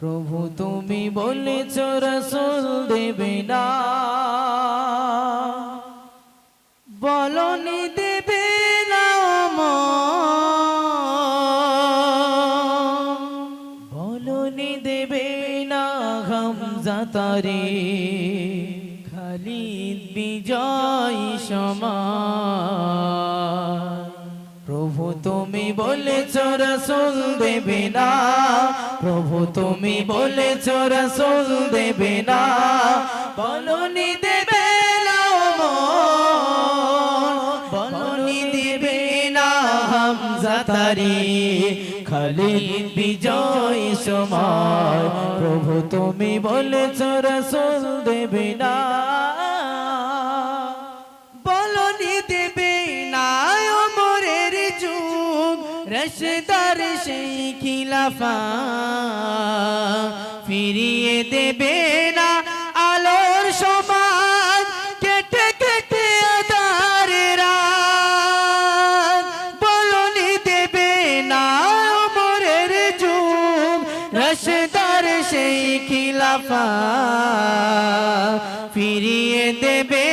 প্রভু তুমি বলেছ রসুল দেবে না। বলনি দেবে না বলনি দেবে না হামজাতারে খালিদ বিজয় প্রভু তুমি বলেছ রসুল দেবে না। প্রভু, তুমি বলেছ রসুল দেবে না। বলনি দেবে দেবে না হামজা তারি। খালিদ বিজয় সময়। প্রভু, তুমি বলেছ রসুল দেবে না। খিলাফা ফিরিয়ে দেবে না আলোর সমাজ কেটে কেটে আধার রাত বলনি দেবে না অমরের যুগ রসদার সেই ফিরিয়ে দেবে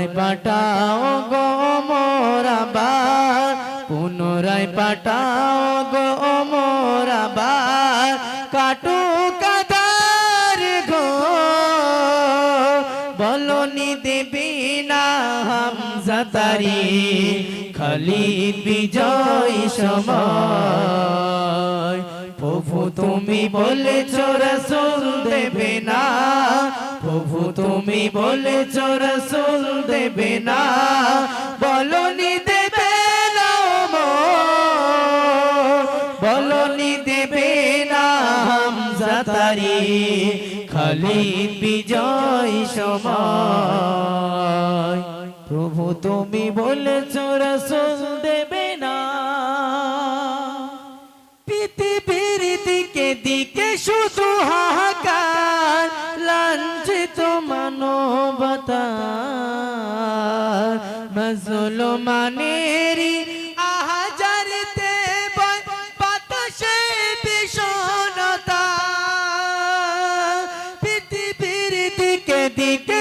পুনরায় পাঠাও গো মোরাবার পুনরায় পাঠাও গো মোরাবার কাটু কাদার গো। বলনি দেবী না হাম তারি খালিদ বিজয় সময়। প্রভু তুমি বলে বলেছ, রসুল দেবে না। প্রভু তুমি বলেছ, রসুল দেবে না। বলনি দেবে না বলনি দেবে না হামজা তারি। খালিদ বিজয় সময়। প্রভু তুমি বলেছ রসুল দেবে না। পৃথিবীর দিকে দিকে শুধু হাহাকার, লাঞ্ছিত মানবতা মজলুমানেরি আহাজারিতে বয়, বাতাসে বিষণতা পৃথিবীর দিকে দিকে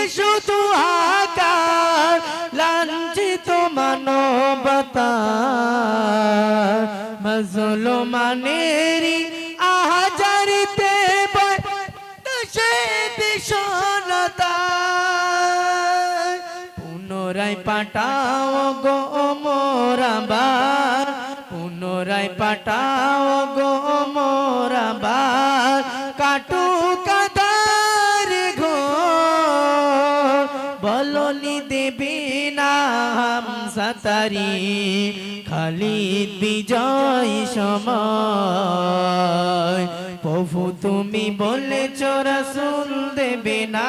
বিষণতা পুনরায় পাঠাও গো মোরাবার। পুনরায় পাঠাও গো মোরাবার। কাটু কাদার ঘো বলনি দেবী না হামজা তারি খালিদ বিজয় সময়। প্রভু তুমি বলেছ রসুল দেবে না।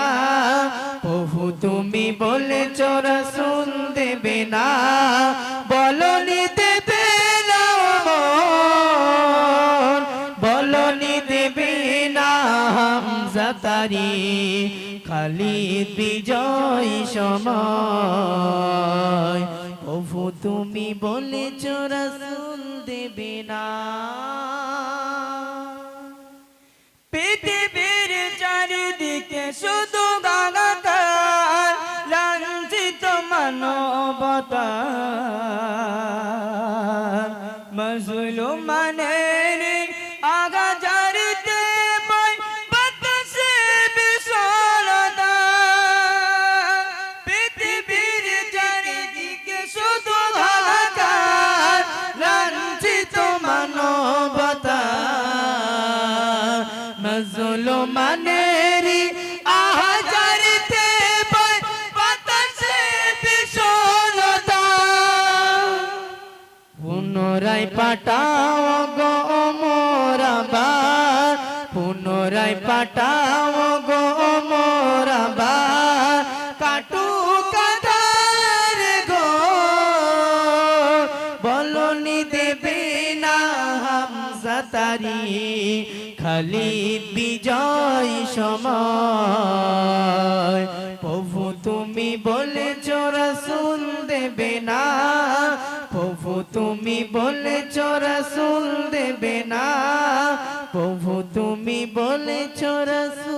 প্রভু তুমি বলেছ রসুল দেবে না। বলনি দেবে না বলনি দেবে না হামজা তারি। খালিদ বিজয় সময়। প্রভু তুমি বলেছ রসুল দেবে না। ajudo. পুনরায় পাঠাও গো মোরাবার পুনরায় পাঠাও গো মোরাবার কাটু কাদার গো, বলনি দেবে না হামজা তারি, খালিদ বিজয় সময়। প্রভু তুমি বলেছ রসুল দেবে না প্রভু তুমি বলে রসুল দেবে না। প্রভু তুমি বলে রসুল